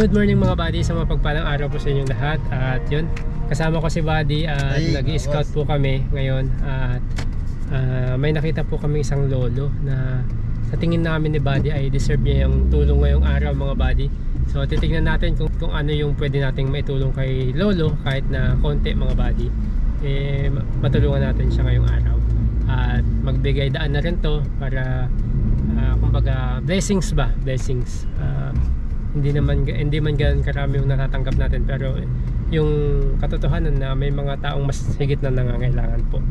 Good morning mga buddy. Sa mapagpalang araw po sa inyong lahat. At yun, kasama ko si buddy at Ay, nag-scout po kami ngayon. At ah, may nakita po kami isang lolo na sa tingin namin ni buddy ay deserve niya yung tulong ngayong araw mga buddy. So titignan natin kung, kung ano yung pwede nating maitulong kay lolo kahit na konti mga buddy. Eh, ma- matulungan natin siya ngayong araw. At magbigay daan na rin to para ah, kumbaga blessings ba? Blessings. Ah, hindi naman hindi man ganun karami yung natatanggap natin. Pero yung katotohanan na may mga taong mas higit na nangangailangan po.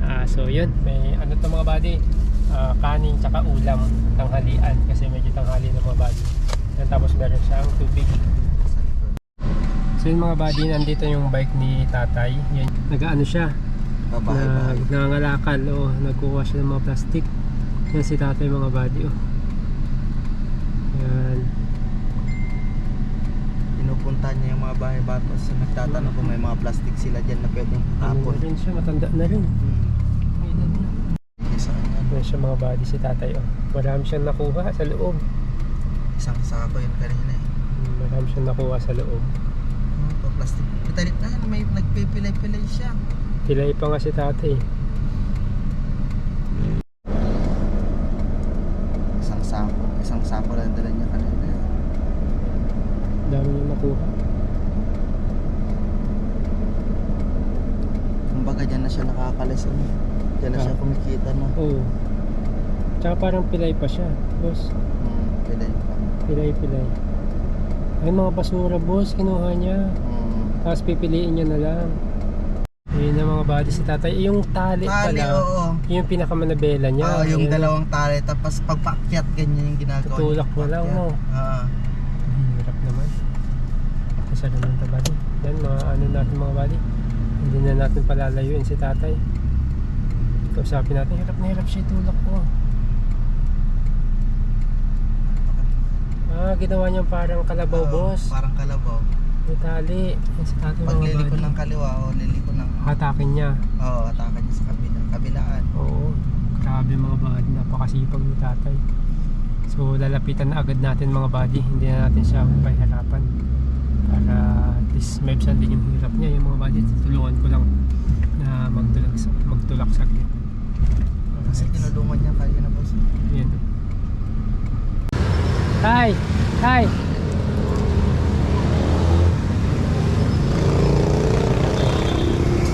Ah, so yun. May ano to mga buddy? Ah, kanin tsaka ulam tanghalian. Kasi medyo tanghali na mga buddy. Yan, tapos meron siyang tubig. So yun mga buddy nandito yung bike ni tatay. Yan, nag-ano siya? Babae, na babae. nangangalakal o nagkuha siya ng mga plastic. Yan si tatay mga buddy oh. yan Pinupunta niya yung mga bahay batos. Nagtatanong kung may mga plastic sila dyan na pwedeng ano tapon. na rin siya matanda na rin Hmm. may edad na Isa kanya. yan siya mga buddy si tatay oh. marami siyang nakuha sa loob Isang sako yun kanina eh. Hmm, marami siyang nakuha sa loob Ano to, plastic. Matalit na yan. May nagpipilay-pilay siya. pilay pa nga si tatay Isang sako. Isang sako lang dala niya kanina. Dami niyang nakuha Kumbaga dyan na siya nakakalis. Ano? Dyan na siya Ah. kumikita na. oo tsaka parang pilay pa siya boss Hmm. Pilay pa. pilay pilay ay mga basura boss kinuha niya Hmm. tapos pipiliin niya na lang yun na mga buddy si tatay Eh, yung tali, Tali, pala oo. yung pinakamanabela niya Oo, yung Yun. dalawang tali. Tapos pagpakyat, ganyan yung ginagawa. Tutulak mo lang, no? Ah. Ang hirap naman kasi naman ito buddy yan mga ano natin mga buddy hindi na natin palalayuin si tatay. Kausapin natin. Hirap na hirap siya itulak ko. Ah ginawa niya parang kalabaw Oo, boss. Parang kalabaw. may tali. Yan si tatay Pag liliko ng kaliwa o liliko ng... hatakin niya. Oo, atakan niya sa kabila, kabilaan. Oo, grabe mga buddy, napakasipag ni tatay. So lalapitan na agad natin mga buddy, hindi na natin siya pahirapan. Maibsan din yung hirap niya, yung mga buddy, tutulungan ko lang na magtulak, sa- magtulak saglit. Kasi tinulungan niya kayo na boss. Yan. Tay! Tay!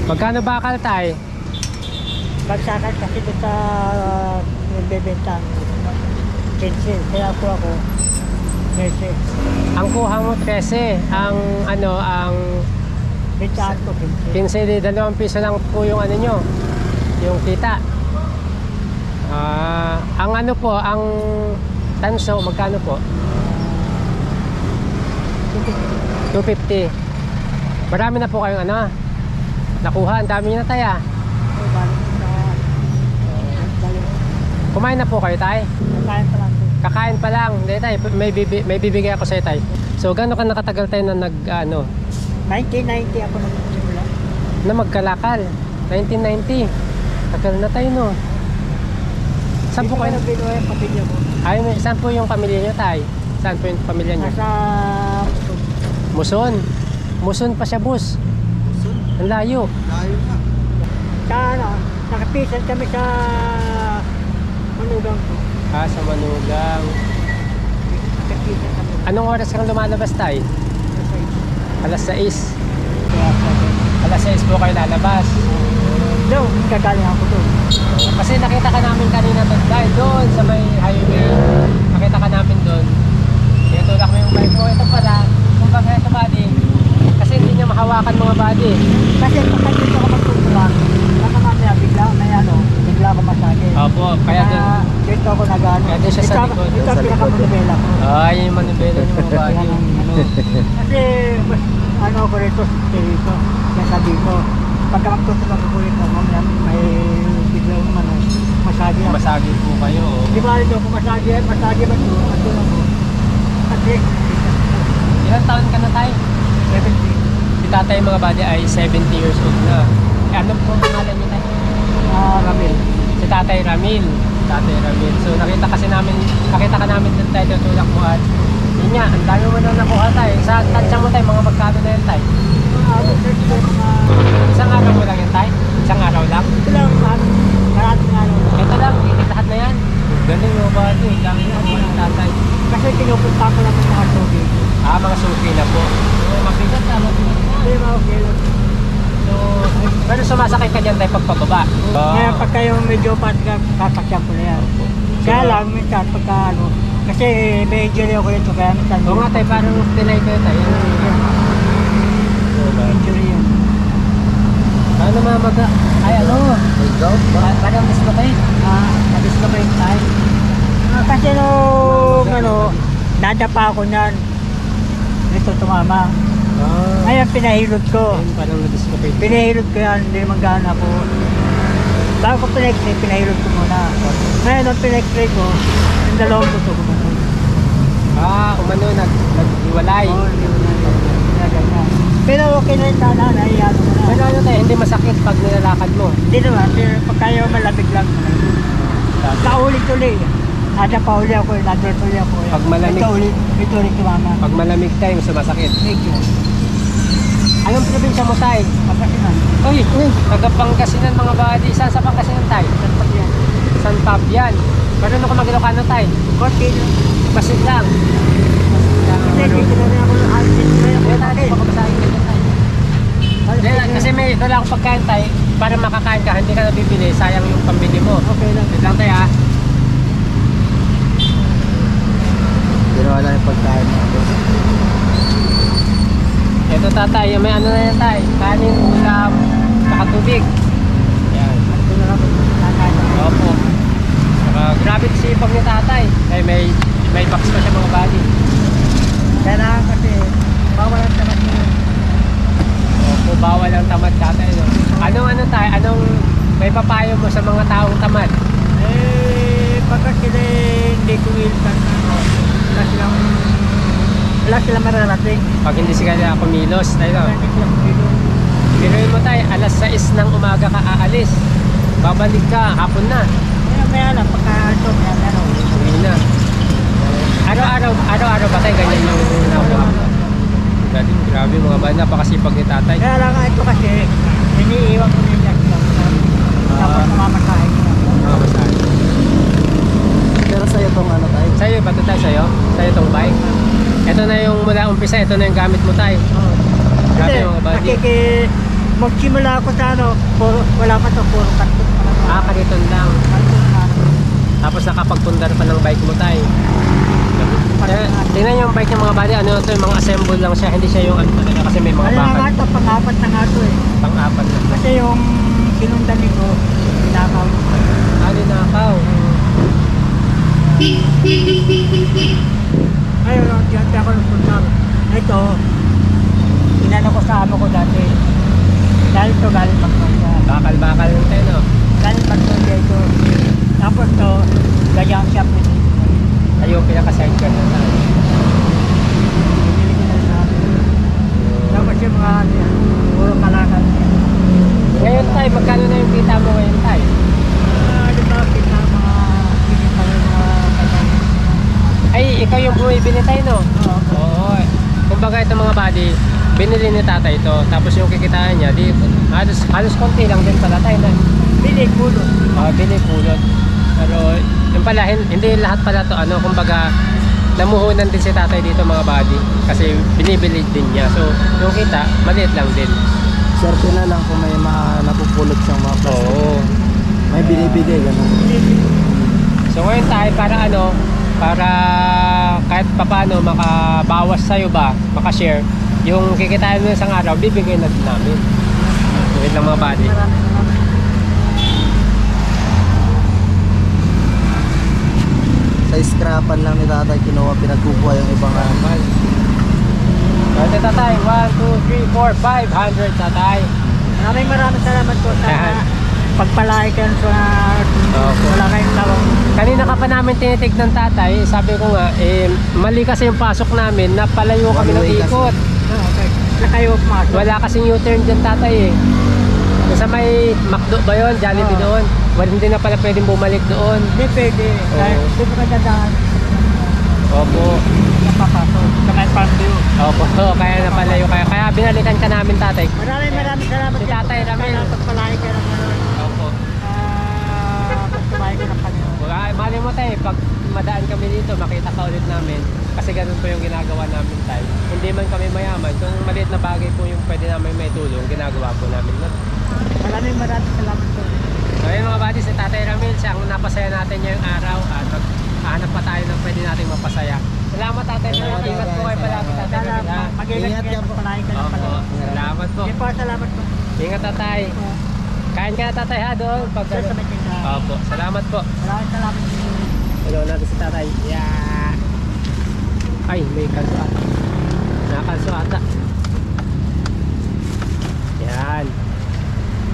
Magkano bakal tay? Bagsakan kasi doon sa uh, nagbebenta. 15. Kaya po ako 13. Ang kuha mo 13, ang ano, ang Bentahan ko 15. 15 di dalawang piso lang po yung ano nyo, yung kita. Ah, ang ano po, ang tanso, magkano po? 250. Marami na po kayong ano, nakuha, ang dami nyo na tayo. ah. Kumain na po kayo tay? Nakain pa lang. Kakain pa lang. Hindi tay, may, bibi, may bibigay ako sa'yo tay. So, gano'n ka nakatagal tayo na nag, ano, 1990 ako nagsimula. na magkalakal? 1990. Tagal na tayo no. Saan po ko kayo? nagbinuha yung pamilya ko. Ay, may- saan po yung pamilya nyo tay? Saan po yung pamilya nyo? Nasa... Muson. Muson pa siya bus. Sun, Ang layo. layo na. Sa ano, nakapisan kami sa... Manugang ko. Ah, sa Manugang. Anong oras kang lumalabas tay? Nasa Alas 6. Kaya sabi, Alas 6 po kayo lalabas. doon, kagaling ako doon. Kasi nakita ka namin kanina dahil doon sa may highway. Nakita ka namin doon. Tinutulak mo yung bike mo. Ito pala, kumbaga ito buddy. Kasi hindi niya mahawakan mga buddy. Kasi pag dito ako magtutulak, ako masage. Opo, kaya doon. dito ako nag-ano. Kaya doon siya sa likod. Ito ang pinakamanubela ko. Ay, yung manubela niyo mga nang, ano, kasi ano ako rito, dito, kaya sabi ko, pagka magtutulak ako rito, may bigla yung ano, masage ako. Masagi po kayo. oh. Di ba ito, kung masage, masage ba ito, ito lang ako. Kasi, Ilang taon ka na tayo? 70, Si tatay mga buddy ay 70 years old na. Eh, ano po ang pangalan niya tayo? ah, Ramil. Si tatay Ramil. Tatay Ramil. So nakita kasi namin, nakita ka namin doon tayo tutulak mo at yun nga, ang dami mo na nakuha tayo. Sa tansya mo tayo, mga magkano na yan tayo? Maabot na sila mga... Isang araw mo lang yan tayo? Isang araw lang? Ito lang, maraming maraming araw na. Ito lang, itik lahat na yan. Galing mo ba ito? Dami na mo ng tatay. Kasi pinupunta ko lang ng mga tubig. Ah, mga suki na po. So, mabigat na, mabigat na. Hindi ba okay lang? So, pero sumasakay ka dyan tayo pagpababa. Kaya pagka yung medyo patga, kakasya ko na yan. Kaya lang, minsan pagka ano, kasi may injury ako ito, kaya minsan Oo nga tayo, parang delay kayo tayo. injury yun. Ano mamaga? Ay, ano? Ikaw ba? Pa- Parang dislocate. Ah, na-dislocate tayo. Ah, kasi nung ano, nadapa ako niyan. Dito tumama. Ah. Ngayon pinahilot ko. Ayun, parang na-dislocate. Pinahilot ko yan, hindi magana ako. Bago ko pinag-x-ray, pinahilot ko muna. Ngayon, nung pinag-x-ray ko, yung dalawang buto ko muna. Ah, umano, nag, nag-iwalay. Oo. Pero okay na rin sana, nahiyalo mo na. Pero ano tayo, hindi masakit pag nilalakad mo. Hindi naman, pero pagka yung malamig lang. Kaulit-ulit. Ada pa uli ako, uli ako. Pag malamig- Ito ulit, ito ulit tumama. Pag malamig tayo, sumasakit. Medyo. Anong probinsya mo tayo? Pagkasinan. Uy, taga Pangasinan mga badi. Saan sa Pangasinan tayo? Pag yan. San Fabian. Pero ano ka mag-Ilocano tayo? Konti lang. Basit lang. Kasi dito na ako alis. Hindi tayo, baka basahin ka tayo. Kasi may dala akong pagkain tayo. Para makakain ka, hindi ka nabibili. Sayang yung pambili mo. Okay lang. Wait lang tayo ah. Ginawa lang yung pagkain mo. Ito tatay, may ano na yan tayo. Kanin, ulam, saka tubig. Yan. Ito na lang. Nakakaya. Opo. Saka grabe sipag ni tatay. Ay, may may box pa siya mga body. Kailangan kasi, bawalan naman yun. Opo, bawal ang tamad tatay. No? Anong ano tayo? Anong may papayo mo sa mga taong tamad? Eh, pagka sila hindi kumiltan na, wala silang mararating. Pag hindi sila kumilos, tayo. Pinuhin mo tayo, alas 6 ng umaga ka aalis. Babalik ka, hapon na. Kaya maya lang, pagka ito, kaya meron. Uwi na. Araw-araw, araw-araw ba tayo ganyan yung nakuha? Galing, grabe mga ba, napakasipag ni tatay. Kaya lang ito kasi, iniiwan ko nila sila. Tapos Ah. namamatahin nila. Mga basahin. Pero sa'yo tong ano tayo? Sa'yo, bato tayo sa'yo? Sa'yo tong bike? Ito na yung mula umpisa, ito na yung gamit mo tayo. Grabe Kasi, nakiki, magsimula ako sa ano, puro, wala pa to, puro lang. Ah, kariton lang. Tapos nakapagpundar pa ng bike mo tayo. Eh, tingnan yung bike ng mga body, ano ito, yung mga assemble lang siya, hindi siya yung ano talaga kasi may mga Ano nga bakal. ito, pang-apat na nga ito eh. Pang-apat na. Kasi yung sinundan ko, pinakaw. Ano nakaw? Ayun, diyan ako nagpunta. Ito, inano ko sa amo ko dati. Dahil ito galing Magnolia. Bakal-bakal yung tayo, no? Galing Magnolia ito. Tapos to, ganyang siya. Ayun, pinaka-sidecar na tayo. Binili ko na sa amin. Tapos yung mga ano yan, puro kalakal. Ngayon tayo, magkano na yung kita mo ngayon tayo? Ah, di ba, kita mga pinita yung mga kanyang. Ay, ikaw yung bumibili tayo, no? Oo. Oo. Kumbaga ito mga body, binili ni tatay ito. Tapos yung kikitaan niya, di, halos, halos konti lang din pala tayo na. Bili, pulo. Uh, bili pulot. Pero yung pala, hin- hindi lahat pala to ano, kumbaga namuhunan din si tatay dito mga body kasi binibili din niya. So, yung kita, maliit lang din. Swerte na lang kung may mga napupulot siyang mga plastic. Oo. May binibigay, gano'n. So ngayon tayo para ano, para kahit papano makabawas sa'yo ba, makashare, yung kikitain mo isang araw, bibigay na din namin. Wait lang mga salamat. Sa scrapan lang ni tatay kinuha, pinagkukuha yung ibang. Normal. Ito tatay, 1, 2, 3, 4, 500 tatay. Maraming maraming salamat po sa Kayo sa Opo. wala kayong tawang. Kanina ka pa namin tinitignan tatay, sabi ko nga, eh, mali kasi yung pasok namin, napalayo kami ng ikot. Ah, okay. Na kayo pumasok. Wala kasing U-turn dyan tatay eh. Sa may McDo ba yun, Jollibee Oo. doon. Wala hindi na pala pwedeng bumalik doon. Hindi pwede. Dahil Oo. di ba kadadaan. Opo. papasok sa may view. Opo, kaya napalayo kayo. Kaya binalikan ka namin tatay. Maraming maraming salamat. Si Tatay Ramil. Sana pagpalain ka ng ano, Opo. ah, pagpalain ka ng Panginoon. Wala, mali mo tayo, pag madaan kami dito, makita ka ulit namin. Kasi ganun po yung ginagawa namin tayo. Hindi man kami mayaman, kung maliit na bagay po yung pwede namin may tulong, ginagawa po namin. No? Maraming maraming salamat po. So ayun mga buddies, si Tatay Ramil, siya ang napasaya natin ngayong araw at maghahanap pa tayo ng pwede nating mapasaya. Salamat Tatay Ramil, ingat po kayo palagi Tatay Ramil. mag-ingat po. ka ng Opo, salamat po. Sige po, salamat po. Ingat Tatay. Kain ka na Tatay ha doon. Pag, Sir, sa may tindahan. Opo, salamat po. Maraming salamat po. Hello natin si tatay. Yeah. Ay, may kalso ata. Nakakalso ata. Yan.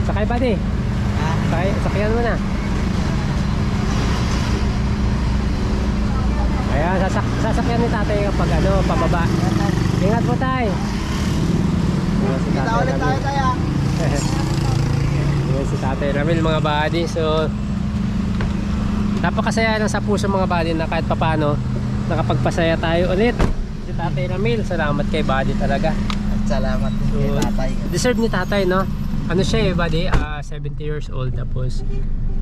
Sakay buddy. Sakay, sakyan mo na. Ayan, sasak sasakyan ni tatay kapag ano, pababa. Ingat po tay. Ayan si Kita tatay ulit tayo. Ayan si tatay Ramil mga buddy. So, napakasaya lang sa puso mga buddy na kahit papano nakapagpasaya tayo ulit. Si tatay Ramil, salamat kay buddy talaga. At salamat din kay So, tatay. Deserve ni tatay, no? Ano siya eh, buddy? Ah, 70 years old tapos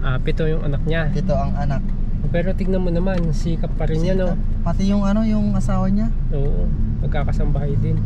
ah, pito yung anak niya. Ito ang anak. Pero tignan mo naman, sikap pa rin niya, no? Pati yung ano, yung asawa niya. Oo, magkakasambahay din.